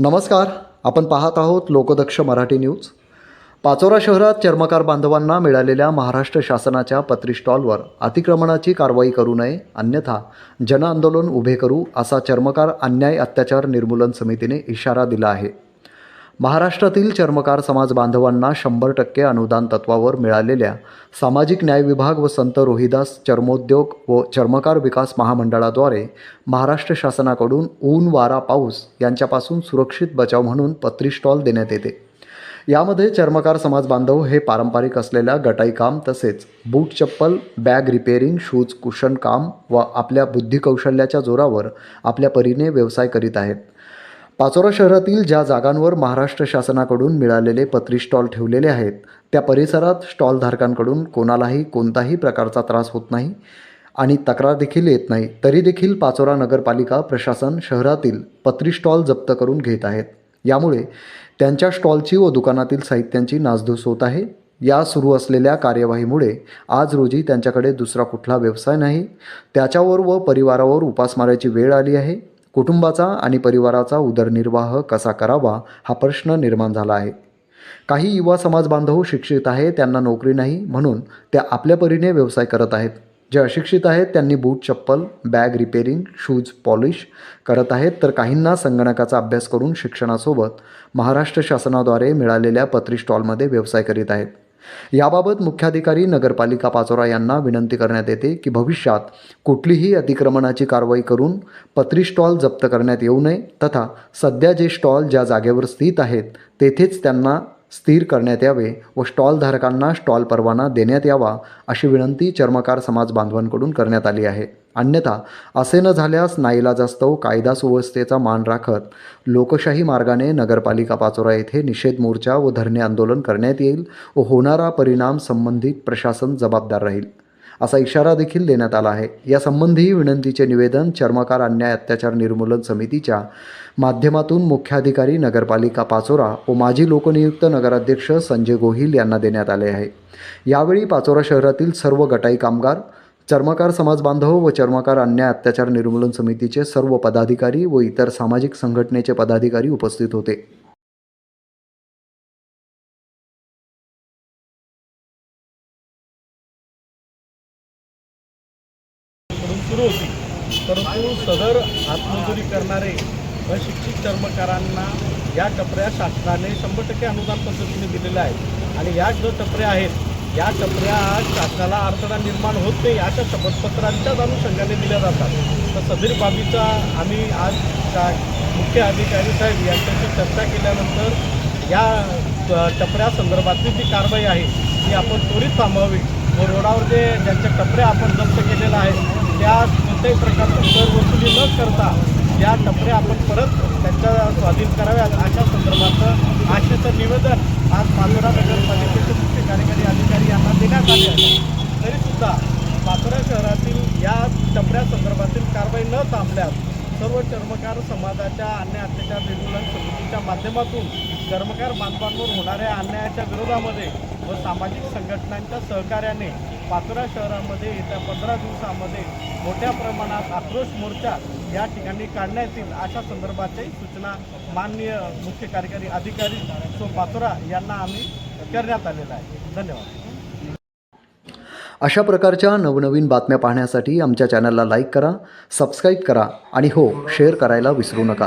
नमस्कार. आपण पाहत आहोत लोकदक्ष मराठी न्यूज. पाचोरा शहरात चर्मकार बांधवांना मिळालेल्या महाराष्ट्र शासनाच्या पत्री स्टॉलवर अतिक्रमणाची कारवाई करू नये अन्यथा जनआंदोलन उभे करू असा चर्मकार अन्याय अत्याचार निर्मूलन समितीने इशारा दिला आहे. महाराष्ट्रातील चर्मकार समाज बांधवांना शंभर टक्के अनुदान तत्वावर मिळालेल्या सामाजिक न्याय विभाग व संत रोहिदास चर्मोद्योग व चर्मकार विकास महामंडळाद्वारे महाराष्ट्र शासनाकडून ऊन वारा पाऊस यांच्यापासून सुरक्षित बचाव म्हणून पत्री स्टॉल देण्यात येते. यामध्ये चर्मकार समाज बांधव हे पारंपरिक असलेल्या गटाई काम तसेच बूट चप्पल बॅग रिपेअरिंग शूज कुशन काम व आपल्या बुद्धिकौशल्याच्या जोरावर आपल्या परीने व्यवसाय करीत आहेत. पाचोरा शहरातील ज्या जागांवर महाराष्ट्र शासनाकडून मिळालेले पत्री स्टॉल ठेवलेले आहेत त्या परिसरात स्टॉलधारकांकडून कोणालाही कोणताही प्रकारचा त्रास होत नाही आणि तक्रार देखील येत नाही तरी देखील पाचोरा नगरपालिका प्रशासन शहरातील पत्री स्टॉल जप्त करून घेत आहेत. यामुळे त्यांच्या स्टॉलची व दुकानातील साहित्यांची नासधूस होत आहे. या सुरू असलेल्या कार्यवाहीमुळे आज रोजी त्यांच्याकडे दुसरा कुठला व्यवसाय नाही त्याच्यावर व परिवारावर उपासमाराची वेळ आली आहे. कुटुंबाचा आणि परिवाराचा उदरनिर्वाह कसा करावा हा प्रश्न निर्माण झाला आहे. काही युवा समाज बांधव शिक्षित आहे त्यांना नोकरी नाही म्हणून त्या आपल्या परीने व्यवसाय करत आहेत. जे अशिक्षित आहेत त्यांनी बूट चप्पल बॅग रिपेरिंग शूज पॉलिश करत आहेत. तर काहींना संगणकाचा अभ्यास करून शिक्षणासोबत महाराष्ट्र शासनाद्वारे मिळालेल्या पत्री स्टॉलमध्ये व्यवसाय करीत आहेत. याबाबत मुख्याधिकारी नगरपालिका पाचोरा यांना विनंती करण्यात येते की भविष्यात कुठलीही अतिक्रमणाची कारवाई करून पत्री स्टॉल जप्त करण्यात येऊ नये तथा सध्या जे स्टॉल ज्या जागेवर स्थित आहेत तेथेच त्यांना स्थिर करण्यात यावे व स्टॉलधारकांना स्टॉल परवाना देण्यात यावा अशी विनंती चर्मकार समाज बांधवांकडून करण्यात आली आहे. अन्यथा असे न झाल्यास नाईलाजास्तव कायदा सुव्यवस्थेचा मान राखत लोकशाही मार्गाने नगरपालिका पाचोरा येथे निषेध मोर्चा व धरणे आंदोलन करण्यात येईल व होणारा परिणाम संबंधित प्रशासन जबाबदार राहील. असा इशारा देखील देण्यात आला आहे. यासंबंधी विनंतीचे निवेदन चर्मकार अन्याय अत्याचार निर्मूलन समितीच्या माध्यमातून मुख्याधिकारी नगरपालिका पाचोरा व माजी लोकनियुक्त नगराध्यक्ष संजय गोहिल यांना देण्यात आले आहे. यावेळी पाचोरा शहरातील सर्व गटाई कामगार चर्मकार समाज बांधव व चर्मकार अन्याय अत्याचार निर्मूलन समितीचे सर्व पदाधिकारी व इतर सामाजिक संघटनेचे पदाधिकारी उपस्थित होते. सुरू होती. परंतु सदर हातमजुरी करणारे अशिक्षित कर्मकारांना या टपऱ्या शासनाने शंभर टक्के अनुदान पद्धतीने दिलेलं आहे आणि या जो टपऱ्या आहेत या टपऱ्या आज शासनाला अडथळा निर्माण होत नाही अशा शपथपत्रांच्याच अनुषंगाने दिल्या जातात. तर सदर बाबीचा आम्ही आज का मुख्य अधिकारी साहेब यांच्याशी चर्चा केल्यानंतर या टपऱ्या संदर्भातली जी कारवाई आहे ती आपण त्वरित थांबवावी. व रोडावर जे ज्यांच्या टपऱ्या आपण जप्त केलेल्या आहेत त्या कोणत्याही प्रकारचं कर वसुली न करता या टपऱ्या आपण परत त्यांच्या स्वाधीन कराव्यात. अशा संदर्भाचं आशेचं निवेदन आज पाचोरा नगरपालिकेचे मुख्य कार्यकारी अधिकारी यांना देण्यात आले आहे. तरीसुद्धा पाचोरा शहरातील या टपऱ्या संदर्भातील कारवाई न थांबल्यास सर्व चर्मकार समाजाच्या अन्याय अत्याचार निर्मूलन समितीच्या माध्यमातून चर्मकार बांधवांवर होणाऱ्या अन्यायाच्या विरोधामध्ये व सामाजिक संघटनांच्या सहकार्याने पाचोरा शहरामध्ये येत्या पंधरा दिवसामध्ये मोठ्या प्रमाणात आक्रोश मोर्चा या ठिकाणी काढण्यात येईल अशा संदर्भाच्याही सूचना माननीय मुख्य कार्यकारी अधिकारी सो पाचोरा यांना आम्ही करण्यात आलेला आहे. धन्यवाद. अशा प्रकारच्या नवनवीन बातम्या पाहण्यासाठी आमच्या चॅनलला लाईक करा सबस्क्राईब करा आणि हो शेअर करायला विसरू नका.